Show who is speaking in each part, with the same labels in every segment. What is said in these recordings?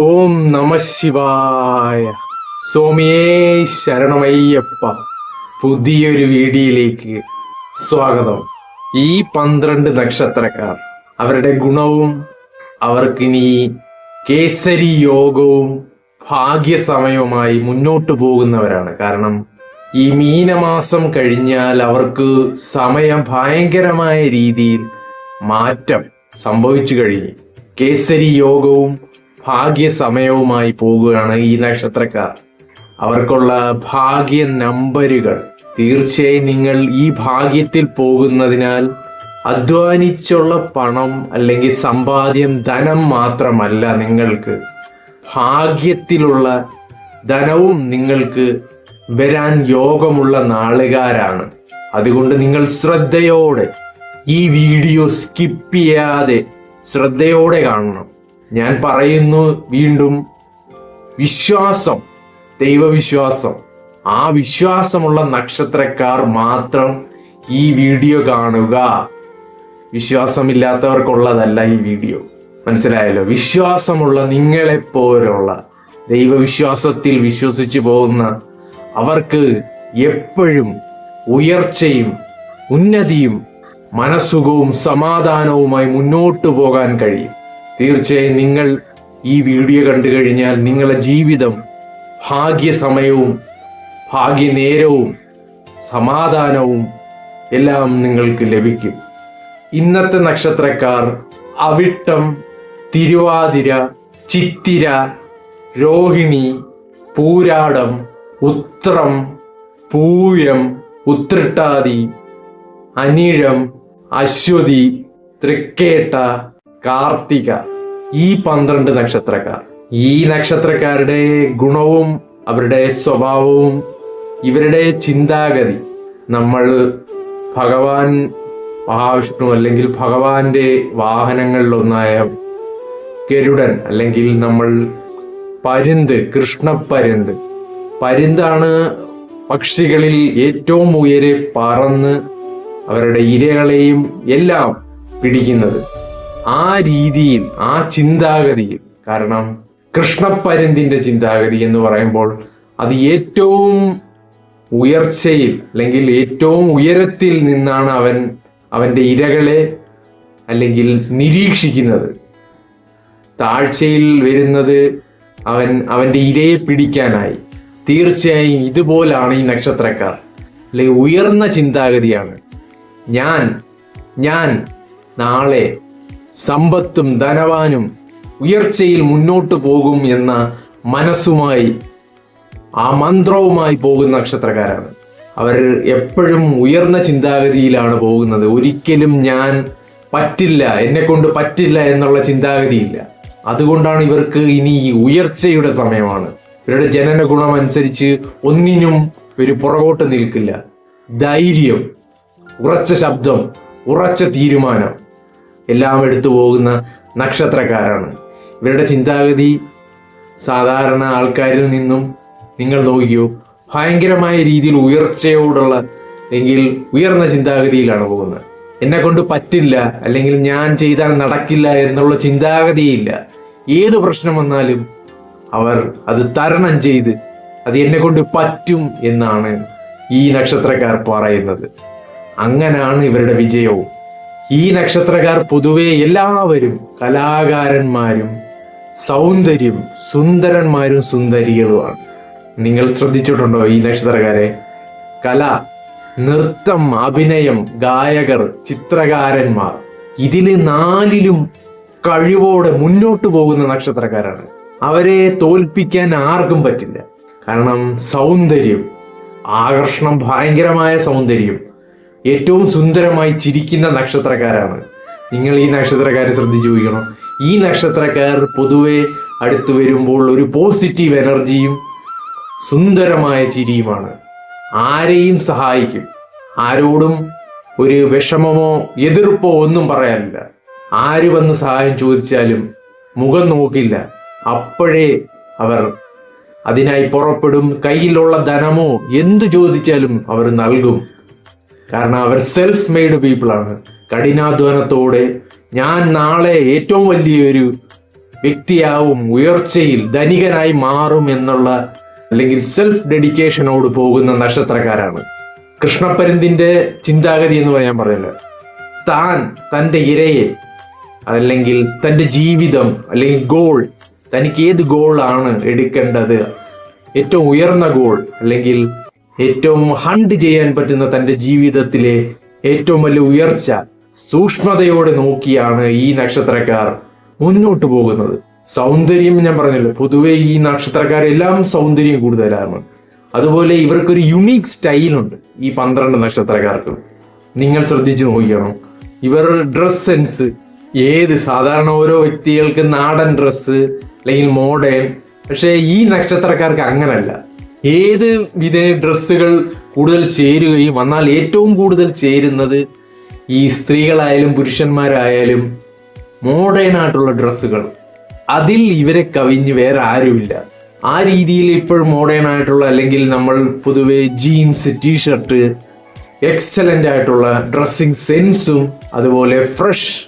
Speaker 1: ഓം നമ ശിവായ. സ്വാമിയേ ശരണമയ്യപ്പ പുതിയൊരു വീഡിയോയിലേക്ക് സ്വാഗതം. ഈ പന്ത്രണ്ട് നക്ഷത്രക്കാർ അവരുടെ ഗുണവും അവർക്കിനി കേസരി യോഗവും ഭാഗ്യസമയവുമായി മുന്നോട്ടു പോകുന്നവരാണ്. കാരണം ഈ മീനമാസം കഴിഞ്ഞാൽ അവർക്ക് സമയം ഭയങ്കരമായ രീതിയിൽ മാറ്റം സംഭവിച്ചു കഴിഞ്ഞു. കേസരി യോഗവും ഭാഗ്യസമയവുമായി പോകുകയാണ് ഈ നക്ഷത്രക്കാർ. അവർക്കുള്ള ഭാഗ്യ നമ്പരുകൾ തീർച്ചയായും നിങ്ങൾ ഈ ഭാഗ്യത്തിൽ പോകുന്നതിനാൽ അധ്വാനിച്ചുള്ള പണം അല്ലെങ്കിൽ സമ്പാദ്യം ധനം മാത്രമല്ല നിങ്ങൾക്ക്. ഭാഗ്യത്തിലുള്ള ധനവും നിങ്ങൾക്ക് വരാൻ യോഗമുള്ള നാളുകാരാണ്. അതുകൊണ്ട് നിങ്ങൾ ശ്രദ്ധയോടെ ഈ വീഡിയോ സ്കിപ്പ് ചെയ്യാതെ ശ്രദ്ധയോടെ കാണണം. ഞാൻ പറയുന്നു വീണ്ടും വിശ്വാസം ദൈവവിശ്വാസം. ആ വിശ്വാസമുള്ള നക്ഷത്രക്കാർ മാത്രം ഈ വീഡിയോ കാണുക. വിശ്വാസമില്ലാത്തവർക്കുള്ളതല്ല ഈ വീഡിയോ. മനസ്സിലായല്ലോ? വിശ്വാസമുള്ള നിങ്ങളെപ്പോലുള്ള ദൈവവിശ്വാസത്തിൽ വിശ്വസിച്ചു പോകുന്ന അവർക്ക് എപ്പോഴും ഉയർച്ചയും ഉന്നതിയും മനസ്സുഖവും സമാധാനവുമായി മുന്നോട്ടു പോകാൻ കഴിയും. തീർച്ചയായും നിങ്ങൾ ഈ വീഡിയോ കണ്ടു കഴിഞ്ഞാൽ നിങ്ങളുടെ ജീവിതം ഭാഗ്യസമയവും ഭാഗ്യനേരവും സമാധാനവും എല്ലാം നിങ്ങൾക്ക് ലഭിക്കും. ഇന്നത്തെ നക്ഷത്രക്കാർ അവിട്ടം തിരുവാതിര ചിത്തിര രോഹിണി പൂരാടം ഉത്രം പൂയം ഉത്രട്ടാതി അനിഴം അശ്വതി തൃക്കേട്ട കാർത്തിക ഈ പന്ത്രണ്ട് നക്ഷത്രക്കാർ. ഈ നക്ഷത്രക്കാരുടെ ഗുണവും അവരുടെ സ്വഭാവവും ഇവരുടെ ചിന്താഗതി. നമ്മൾ ഭഗവാൻ മഹാവിഷ്ണു അല്ലെങ്കിൽ ഭഗവാന്റെ വാഹനങ്ങളിലൊന്നായ ഗരുഡൻ അല്ലെങ്കിൽ നമ്മൾ പരുന്ത് കൃഷ്ണപ്പരുന്ത് പരുന്താണ് പക്ഷികളിൽ ഏറ്റവും ഉയരെ പറന്ന് അവരുടെ ഇരകളെയും എല്ലാം പിടിക്കുന്നത്. ആ രീതിയിൽ ആ ചിന്താഗതിയിൽ കാരണം കൃഷ്ണപ്പരന്തിന്റെ ചിന്താഗതി എന്ന് പറയുമ്പോൾ അത് ഏറ്റവും ഉയർച്ചയിൽ അല്ലെങ്കിൽ ഏറ്റവും ഉയരത്തിൽ നിന്നാണ് അവൻ അവന്റെ ഇരകളെ അല്ലെങ്കിൽ നിരീക്ഷിക്കുന്നത്. താഴ്ചയിൽ വരുന്നത് അവൻ അവന്റെ ഇരയെ പിടിക്കാനായി. തീർച്ചയായും ഇതുപോലാണ് ഈ നക്ഷത്രക്കാർ. അല്ലെങ്കിൽ ഉയർന്ന ചിന്താഗതിയാണ്. ഞാൻ ഞാൻ നാളെ സമ്പത്തും ധനവാനും ഉയർച്ചയിൽ മുന്നോട്ട് പോകും എന്ന മനസ്സുമായി ആ മന്ത്രവുമായി പോകുന്ന നക്ഷത്രക്കാരാണ്. അവർ എപ്പോഴും ഉയർന്ന ചിന്താഗതിയിലാണ് പോകുന്നത്. ഒരിക്കലും ഞാൻ പറ്റില്ല എന്നെ കൊണ്ട് പറ്റില്ല എന്നുള്ള ചിന്താഗതിയില്ല. അതുകൊണ്ടാണ് ഇവർക്ക് ഇനി ഉയർച്ചയുടെ സമയമാണ്. ഇവരുടെ ജനന ഗുണം അനുസരിച്ച് ഒന്നിനും ഒരു പുറകോട്ട് നിൽക്കില്ല. ധൈര്യം ഉറച്ച ശബ്ദം ഉറച്ച തീരുമാനം. എല്ലാം എടുത്തു പോകുന്ന നക്ഷത്രക്കാരാണ്. ഇവരുടെ ചിന്താഗതി സാധാരണ ആൾക്കാരിൽ നിന്നും നിങ്ങൾ നോക്കിയോ ഭയങ്കരമായ രീതിയിൽ ഉയർച്ചയോടുള്ള അല്ലെങ്കിൽ ഉയർന്ന ചിന്താഗതിയിലാണ് പോകുന്നത്. എന്നെ കൊണ്ട് പറ്റില്ല അല്ലെങ്കിൽ ഞാൻ ചെയ്താൽ നടക്കില്ല എന്നുള്ള ചിന്താഗതിയില്ല. ഏത് പ്രശ്നം വന്നാലും അവർ അത് തരണം ചെയ്ത് അത് എന്നെ കൊണ്ട് പറ്റും എന്നാണ് ഈ നക്ഷത്രക്കാർ പറയുന്നത്. അങ്ങനാണ് ഇവരുടെ വിജയവും. ഈ നക്ഷത്രക്കാർ പൊതുവെ എല്ലാവരും കലാകാരന്മാരും സൗന്ദര്യം സുന്ദരന്മാരും സുന്ദരികളുമാണ്. നിങ്ങൾ ശ്രദ്ധിച്ചിട്ടുണ്ടോ ഈ നക്ഷത്രക്കാരെ? കല നൃത്തം അഭിനയം ഗായകർ ചിത്രകാരന്മാർ. ഇതിൽ നാലിലും കഴിവോടെ മുന്നോട്ട് പോകുന്ന നക്ഷത്രക്കാരാണ്. അവരെ തോൽപ്പിക്കാൻ ആർക്കും പറ്റില്ല. കാരണം സൗന്ദര്യം ആകർഷണം ഭയങ്കരമായ സൗന്ദര്യം ഏറ്റവും സുന്ദരമായി ചിരിക്കുന്ന നക്ഷത്രക്കാരാണ്. നിങ്ങൾ ഈ നക്ഷത്രക്കാരെ ശ്രദ്ധിച്ചു ചോദിക്കണം. ഈ നക്ഷത്രക്കാർ പൊതുവെ അടുത്ത് വരുമ്പോൾ ഒരു പോസിറ്റീവ് എനർജിയും സുന്ദരമായ ചിരിയുമാണ്. ആരെയും സഹായിക്കും. ആരോടും ഒരു വിഷമമോ എതിർപ്പോ ഒന്നും പറയാനില്ല. ആര് വന്ന് സഹായം ചോദിച്ചാലും മുഖം നോക്കില്ല. അപ്പോഴേ അവർ അതിനായി പുറപ്പെടും. കയ്യിലുള്ള ധനമോ എന്തു ചോദിച്ചാലും അവർ നൽകും. കാരണം അവർ സെൽഫ് മെയ്ഡ് പീപ്പിളാണ് കഠിനാധ്വാനത്തോടെ ഞാൻ നാളെ ഏറ്റവും വലിയൊരു വ്യക്തിയാവും ഉയർച്ചയിൽ ധനികനായി മാറും എന്നുള്ള അല്ലെങ്കിൽ സെൽഫ് ഡെഡിക്കേഷനോട് പോകുന്ന നക്ഷത്രക്കാരാണ്. കൃഷ്ണപ്പരന്തിന്റെ ചിന്താഗതി എന്ന് പറയാൻ പറഞ്ഞല്ലോ താൻ തന്റെ ഇരയെ അല്ലെങ്കിൽ തന്റെ ജീവിതം അല്ലെങ്കിൽ ഗോൾ തനിക്ക് ഏത് ഗോളാണ് എടുക്കേണ്ടത്? ഏറ്റവും ഉയർന്ന ഗോൾ അല്ലെങ്കിൽ ഏറ്റവും ഹണ്ട് ചെയ്യാൻ പറ്റുന്ന തന്റെ ജീവിതത്തിലെ ഏറ്റവും വലിയ ഉയർച്ച സൂക്ഷ്മതയോടെ നോക്കിയാണ് ഈ നക്ഷത്രക്കാർ മുന്നോട്ട് പോകുന്നത്. സൗന്ദര്യം ഞാൻ പറഞ്ഞല്ലോ പൊതുവെ ഈ നക്ഷത്രക്കാരെല്ലാം സൗന്ദര്യം കൂടുതലാണ്. അതുപോലെ ഇവർക്കൊരു യുണീക്ക് സ്റ്റൈലുണ്ട് ഈ പന്ത്രണ്ട് നക്ഷത്രക്കാർക്ക്. നിങ്ങൾ ശ്രദ്ധിച്ചു നോക്കിയാണ് ഇവർ ഡ്രസ് സെൻസ് ഏത് സാധാരണ ഓരോ വ്യക്തികൾക്ക് നാടൻ ഡ്രസ്സ് അല്ലെങ്കിൽ മോഡേൺ പക്ഷേ ഈ നക്ഷത്രക്കാർക്ക് അങ്ങനല്ല. ഏത് വിധ ഡ്രസ്സുകൾ കൂടുതൽ ചേരുകയും എന്നാൽ ഏറ്റവും കൂടുതൽ ചേരുന്നത് ഈ സ്ത്രീകളായാലും പുരുഷന്മാരായാലും മോഡേൺ ആയിട്ടുള്ള ഡ്രസ്സുകൾ. അതിൽ ഇവരെ കവിഞ്ഞ് വേറെ ആരുമില്ല. ആ രീതിയിൽ ഇപ്പോൾ മോഡേൺ ആയിട്ടുള്ള അല്ലെങ്കിൽ നമ്മൾ പൊതുവെ ജീൻസ് ടീഷർട്ട് എക്സലന്റ് ആയിട്ടുള്ള ഡ്രസ്സിങ് സെൻസും അതുപോലെ ഫ്രഷ്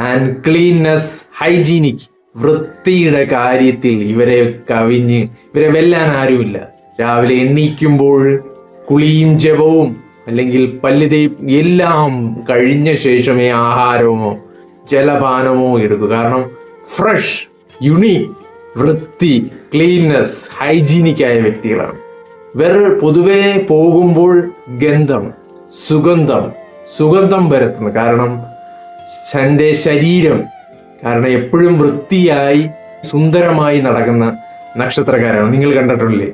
Speaker 1: ആൻഡ് ക്ലീൻനെസ് ഹൈജീനിക് വൃത്തിയുടെ കാര്യത്തിൽ ഇവരെ കവിഞ്ഞ് ഇവരെ വെല്ലാൻ ആരുമില്ല. രാവിലെ എണ്ണീക്കുമ്പോൾ കുളിയും ജപവും അല്ലെങ്കിൽ പല്ലുതേപ്പ് എല്ലാം കഴിഞ്ഞ ശേഷമേ ആഹാരമോ ജലപാനമോ എടുക്കൂ. കാരണം ഫ്രഷ് യുണീക്ക് വൃത്തി ക്ലീൻനെസ് ഹൈജീനിക് ആയ വ്യക്തികളാണ്. വേറെ പൊതുവെ പോകുമ്പോൾ ഗന്ധം സുഗന്ധം സുഗന്ധം പരത്തുന്നു. കാരണം തന്റെ ശരീരം കാരണം എപ്പോഴും വൃത്തിയായി സുന്ദരമായി നടക്കുന്ന നക്ഷത്രക്കാരാണ്. നിങ്ങൾ കണ്ടിട്ടില്ലേ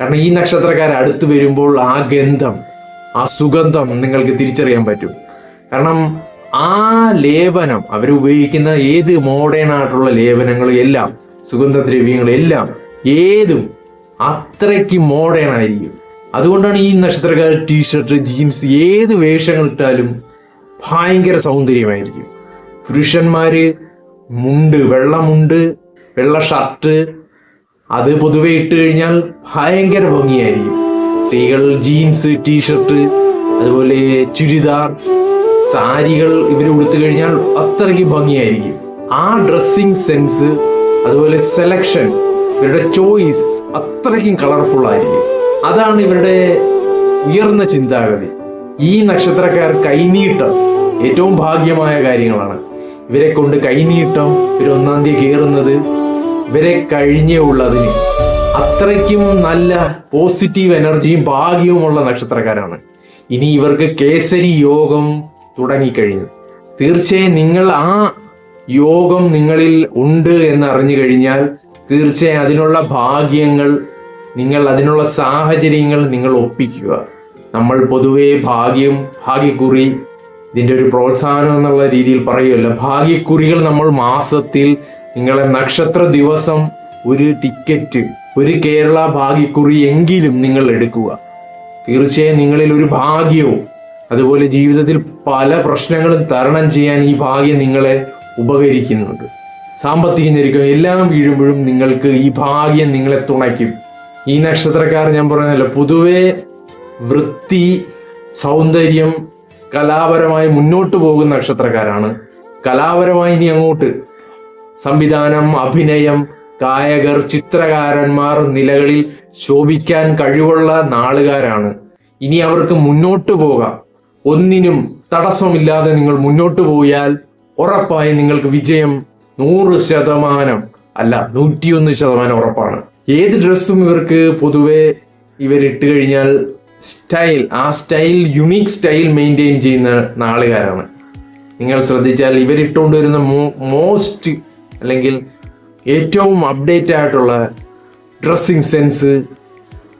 Speaker 1: കാരണം ഈ നക്ഷത്രക്കാർ അടുത്ത് വരുമ്പോൾ ആ ഗന്ധം ആ സുഗന്ധം നിങ്ങൾക്ക് തിരിച്ചറിയാൻ പറ്റും. കാരണം ആ ലേപനം അവർ ഉപയോഗിക്കുന്ന ഏത് മോഡേൺ ആയിട്ടുള്ള ലേപനങ്ങളും എല്ലാം സുഗന്ധദ്രവ്യങ്ങളും എല്ലാം ഏതും അത്രയ്ക്ക് മോഡേൺ ആയിരിക്കും. അതുകൊണ്ടാണ് ഈ നക്ഷത്രക്കാർ ടീഷർട്ട് ജീൻസ് ഏത് വേഷങ്ങൾ ഇട്ടാലും ഭയങ്കര സൗന്ദര്യമായിരിക്കും. പുരുഷന്മാര് മുണ്ട് വെള്ളമുണ്ട് വെള്ള ഷർട്ട് അത് പൊതുവെ ഇട്ട് കഴിഞ്ഞാൽ ഭയങ്കര ഭംഗിയായിരിക്കും. സ്ത്രീകൾ ജീൻസ് ടീഷർട്ട് അതുപോലെ ചുരിദാർ സാരികൾ ഇവർ ഉടുത്തു കഴിഞ്ഞാൽ അത്രയ്ക്ക് ഭംഗിയായിരിക്കും. ആ ഡ്രസ്സിങ് സെൻസ് അതുപോലെ സെലക്ഷൻ ഇവരുടെ ചോയ്സ് അത്രയ്ക്കും കളർഫുൾ ആയിരിക്കും. അതാണ് ഇവരുടെ ഉയർന്ന ചിന്താഗതി. ഈ നക്ഷത്രക്കാർ കൈനീട്ടം ഏറ്റവും ഭാഗ്യമായ കാര്യങ്ങളാണ്. ഇവരെ കൊണ്ട് കൈനീട്ടം ഇവർ ഒന്നാം തീയതി കയറുന്നത് ഇവരെ കഴിഞ്ഞേ ഉള്ളതിന്. അത്രയ്ക്കും നല്ല പോസിറ്റീവ് എനർജിയും ഭാഗ്യവുമുള്ള നക്ഷത്രക്കാരാണ്. ഇനി ഇവർക്ക് കേസരി യോഗം തുടങ്ങിക്കഴിഞ്ഞു. തീർച്ചയായും നിങ്ങൾ ആ യോഗം നിങ്ങളിൽ ഉണ്ട് എന്ന് അറിഞ്ഞു കഴിഞ്ഞാൽ തീർച്ചയായും അതിനുള്ള ഭാഗ്യങ്ങൾ നിങ്ങൾ അതിനുള്ള സാഹചര്യങ്ങൾ നിങ്ങൾ ഒപ്പിക്കുക. നമ്മൾ പൊതുവേ ഭാഗ്യം ഭാഗ്യക്കുറി ഇതിന്റെ ഒരു പ്രോത്സാഹനം എന്നുള്ള രീതിയിൽ പറയുമല്ലോ ഭാഗ്യക്കുറികൾ നമ്മൾ മാസത്തിൽ നിങ്ങളെ നക്ഷത്ര ദിവസം ഒരു ടിക്കറ്റ് ഒരു കേരള ഭാഗ്യക്കുറി എങ്കിലും നിങ്ങൾ എടുക്കുക. തീർച്ചയായും നിങ്ങളിൽ ഒരു ഭാഗ്യവും അതുപോലെ ജീവിതത്തിൽ പല പ്രശ്നങ്ങളും തരണം ചെയ്യാൻ ഈ ഭാഗ്യം നിങ്ങളെ ഉപകരിക്കുന്നുണ്ട്. സാമ്പത്തിക ഞെരുക്കം എല്ലാം വീഴുമ്പോഴും നിങ്ങൾക്ക് ഈ ഭാഗ്യം നിങ്ങളെ തുണയ്ക്കും. ഈ നക്ഷത്രക്കാർ ഞാൻ പറഞ്ഞല്ലോ പൊതുവെ വൃത്തി സൗന്ദര്യം കലാപരമായി മുന്നോട്ട് പോകുന്ന നക്ഷത്രക്കാരാണ്. കലാപരമായി ഇനി അങ്ങോട്ട് സംവിധാനം അഭിനയം ഗായകർ ചിത്രകാരന്മാർ നിലകളിൽ ശോഭിക്കാൻ കഴിവുള്ള നാളുകാരാണ്. ഇനി അവർക്ക് മുന്നോട്ട് പോകാം. ഒന്നിനും തടസ്സമില്ലാതെ നിങ്ങൾ മുന്നോട്ട് പോയാൽ ഉറപ്പായി നിങ്ങൾക്ക് വിജയം നൂറ് ശതമാനം അല്ല നൂറ്റിയൊന്ന് ശതമാനം ഉറപ്പാണ്. ഏത് ഡ്രസ്സും ഇവർക്ക് പൊതുവെ ഇവരിട്ട് കഴിഞ്ഞാൽ സ്റ്റൈൽ ആ സ്റ്റൈൽ യുണീക്ക് സ്റ്റൈൽ മെയിന്റെയിൻ ചെയ്യുന്ന നാളുകാരാണ്. നിങ്ങൾ ശ്രദ്ധിച്ചാൽ ഇവരിട്ടുകൊണ്ട് വരുന്ന മോസ്റ്റ് അല്ലെങ്കിൽ ഏറ്റവും അപ്ഡേറ്റ് ആയിട്ടുള്ള ഡ്രസ്സിങ് സെൻസ്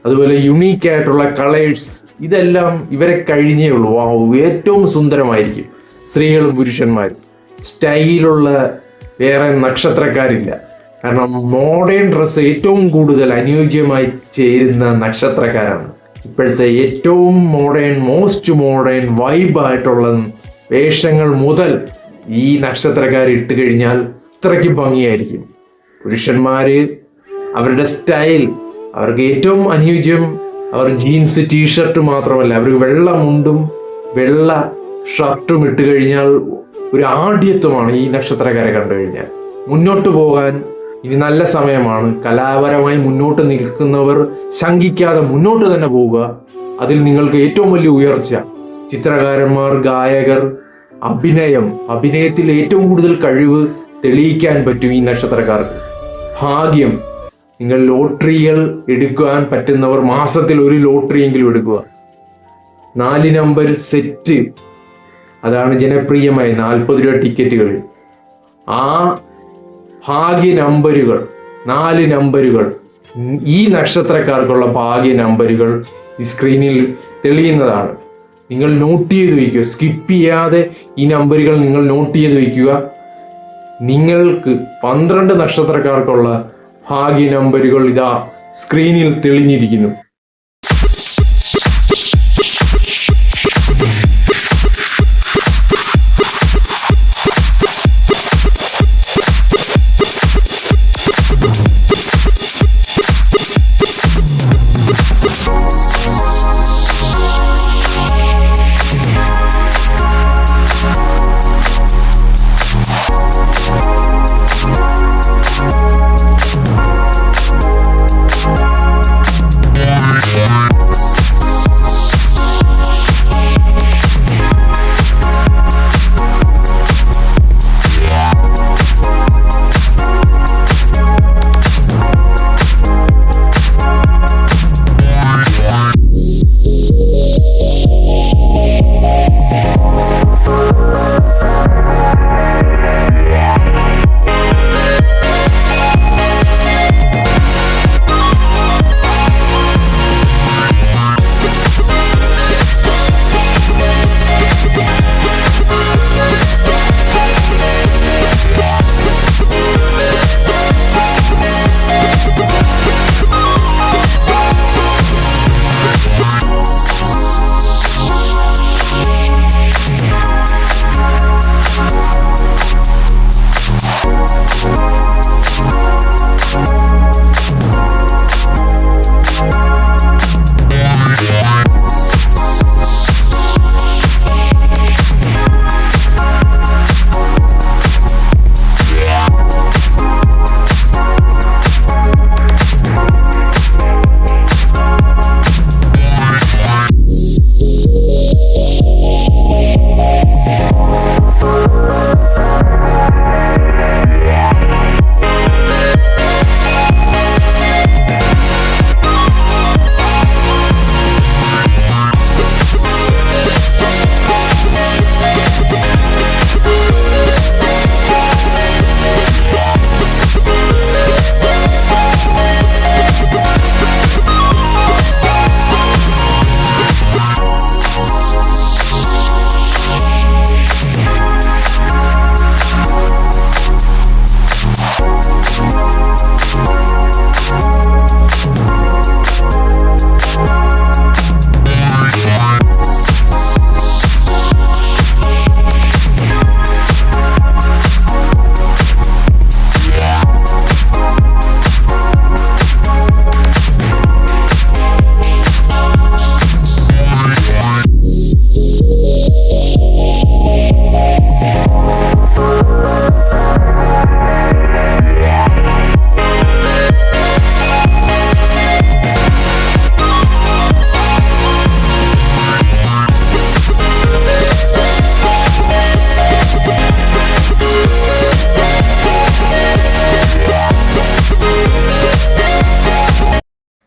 Speaker 1: അതുപോലെ യുണീക്ക് ആയിട്ടുള്ള കളേഴ്സ് ഇതെല്ലാം ഇവരെ കഴിഞ്ഞേ ഉള്ളൂ. ആ ഏറ്റവും സുന്ദരമായിരിക്കും സ്ത്രീകളും പുരുഷന്മാരും. സ്റ്റൈലുള്ള വേറെ നക്ഷത്രക്കാരില്ല. കാരണം മോഡേൺ ഡ്രസ്സ് ഏറ്റവും കൂടുതൽ അനുയോജ്യമായി ചേരുന്ന നക്ഷത്രക്കാരാണ്. ഇപ്പോഴത്തെ ഏറ്റവും മോഡേൺ മോസ്റ്റ് മോഡേൺ വൈബായിട്ടുള്ള വേഷങ്ങൾ മുതൽ ഈ നക്ഷത്രക്കാർ ഇട്ട് കഴിഞ്ഞാൽ അത്രയ്ക്ക് ഭംഗിയായിരിക്കും. പുരുഷന്മാര് അവരുടെ സ്റ്റൈൽ അവർക്ക് ഏറ്റവും അനുയോജ്യം അവർ ജീൻസ് ടീഷർട്ട് മാത്രമല്ല അവർ വെള്ള മുണ്ടും വെള്ള ഷർട്ടും ഇട്ട് കഴിഞ്ഞാൽ ഒരു ആഢ്യത്വമാണ് ഈ നക്ഷത്രക്കാരെ കണ്ടു കഴിഞ്ഞാൽ. മുന്നോട്ട് പോകാൻ ഇനി നല്ല സമയമാണ്. കലാപരമായി മുന്നോട്ട് നിൽക്കുന്നവർ ശങ്കിക്കാതെ മുന്നോട്ട് തന്നെ പോവുക. അതിൽ നിങ്ങൾക്ക് ഏറ്റവും വലിയ ഉയർച്ച. ചിത്രകാരന്മാർ ഗായകർ അഭിനയം. അഭിനയത്തിൽ ഏറ്റവും കൂടുതൽ കഴിവ് തെളിയിക്കാൻ പറ്റും ഈ നക്ഷത്രക്കാർക്ക്. ഭാഗ്യം നിങ്ങൾ ലോട്ടറികൾ എടുക്കാൻ പറ്റുന്നവർ മാസത്തിൽ ഒരു ലോട്ടറിയെങ്കിലും എടുക്കുക. നാല് നമ്പർ സെറ്റ് അതാണ് ജനപ്രിയമായ നാൽപ്പത് രൂപ ടിക്കറ്റുകൾ. ആ ഭാഗ്യ നമ്പരുകൾ നാല് നമ്പരുകൾ ഈ നക്ഷത്രക്കാർക്കുള്ള ഭാഗ്യ നമ്പരുകൾ ഈ സ്ക്രീനിൽ തെളിയുന്നതാണ്. നിങ്ങൾ നോട്ട് ചെയ്ത് വയ്ക്കുക. സ്കിപ്പ് ചെയ്യാതെ ഈ നമ്പറുകൾ നിങ്ങൾ നോട്ട് ചെയ്ത് വയ്ക്കുക. നിങ്ങൾക്ക് പന്ത്രണ്ട് നക്ഷത്രക്കാർക്കുള്ള ഭാഗ്യ നമ്പറുകൾ ഇതാ സ്ക്രീനിൽ തെളിഞ്ഞിരിക്കുന്നു.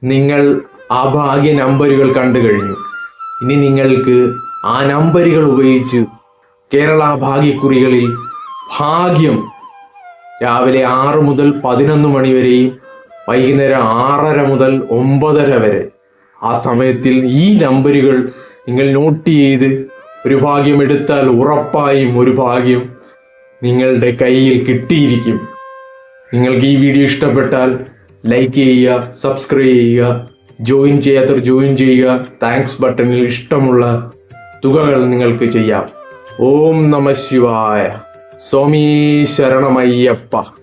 Speaker 1: നിങ്ങൾ ആ ഭാഗ്യ നമ്പറുകൾ കണ്ടു കഴിഞ്ഞു. ഇനി നിങ്ങൾക്ക് ആ നമ്പറുകൾ ഉപയോഗിച്ച് കേരള ഭാഗ്യക്കുറികളിൽ ഭാഗ്യം രാവിലെ ആറ് മുതൽ പതിനൊന്ന് മണി വരെയും വൈകുന്നേരം ആറര മുതൽ ഒമ്പതര വരെ. ആ സമയത്തിൽ ഈ നമ്പറുകൾ നിങ്ങൾ നോട്ട് ചെയ്ത് ഒരു ഭാഗ്യം എടുത്താൽ ഉറപ്പായും ഒരു ഭാഗ്യം നിങ്ങളുടെ കയ്യിൽ കിട്ടിയിരിക്കും. നിങ്ങൾക്ക് ഈ വീഡിയോ ഇഷ്ടപ്പെട്ടാൽ ലൈക്ക് ചെയ്യുക സബ്സ്ക്രൈബ് ചെയ്യുക ജോയിൻ ചെയ്യാത്തവർ ജോയിൻ ചെയ്യുക താങ്ക്സ് ബട്ടണിൽ ഇഷ്ടമുള്ള തുകകൾ നിങ്ങൾക്ക് ചെയ്യാം. ഓം നമ ശിവായ. സ്വാമി ശരണമയ്യപ്പ.